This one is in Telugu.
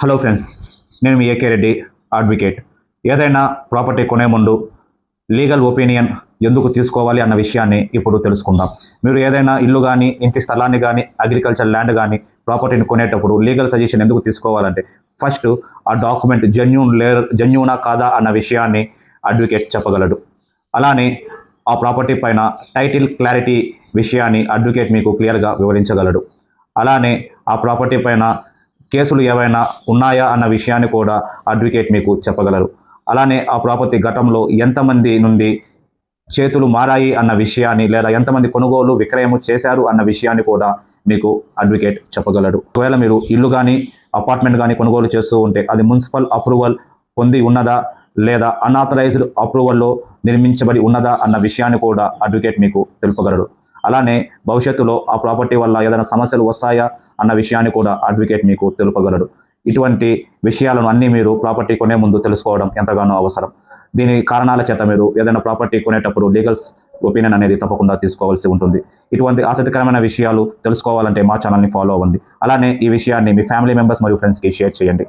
హలో ఫ్రెండ్స్ నేను మీ ఏకే రెడ్డి అడ్వకేట్ ఏదైనా ప్రాపర్టీ కొనే ముందు లీగల్ ఒపీనియన్ ఎందుకు తీసుకోవాలి అన్న విషయాన్ని ఇప్పుడు తెలుసుకుందాం. మీరు ఏదైనా ఇల్లు కానీ ఇంటి స్థలాన్ని కానీ అగ్రికల్చర్ ల్యాండ్ కానీ ప్రాపర్టీని కొనేటప్పుడు లీగల్ సజెషన్ ఎందుకు తీసుకోవాలంటే ఫస్ట్ ఆ డాక్యుమెంట్ జెన్యూన్ లే జెన్యూనా కాదా అన్న విషయాన్ని అడ్వకేట్ చెప్పగలడు. అలానే ఆ ప్రాపర్టీ పైన టైటిల్ క్లారిటీ విషయాన్ని అడ్వకేట్ మీకు క్లియర్గా వివరించగలడు. అలానే ఆ ప్రాపర్టీ పైన కేసులు ఏవైనా ఉన్నాయా అన్న విషయాన్ని కూడా అడ్వకేట్ మీకు చెప్పగలరు. అలానే ఆ ప్రాపర్టీ గతంలో ఎంతమంది నుండి చేతులు మారాయి అన్న విషయాన్ని లేదా ఎంతమంది కొనుగోలు విక్రయము చేశారు అన్న విషయాన్ని కూడా మీకు అడ్వకేట్ చెప్పగలడు. ఒకవేళ మీరు ఇల్లు కానీ అపార్ట్మెంట్ కానీ కొనుగోలు చేస్తూ ఉంటే అది మున్సిపల్ అప్రూవల్ పొంది ఉన్నదా? లేదా అనాథరైజ్డ్ అప్రూవల్లో నిర్మించబడి ఉన్నదా అన్న విషయాన్ని కూడా అడ్వకేట్ మీకు తెలుపగలడు. అలానే భవిష్యత్తులో ఆ ప్రాపర్టీ వల్ల ఏదైనా సమస్యలు వస్తాయా అన్న విషయాన్ని కూడా అడ్వకేట్ మీకు తెలుపగలడు. ఇటువంటి విషయాలను అన్నీ మీరు ప్రాపర్టీ కొనే ముందు తెలుసుకోవడం ఎంతగానో అవసరం. దీని కారణాల చేత మీరు ఏదైనా ప్రాపర్టీ కొనేటప్పుడు లీగల్స్ ఒపీనియన్ అనేది తప్పకుండా తీసుకోవాల్సి ఉంటుంది. ఇటువంటి ఆసక్తికరమైన విషయాలు తెలుసుకోవాలంటే మా ఛానల్ని ఫాలో అవ్వండి. అలానే ఈ విషయాన్ని మీ ఫ్యామిలీ మెంబర్స్ మరియు ఫ్రెండ్స్కి షేర్ చేయండి.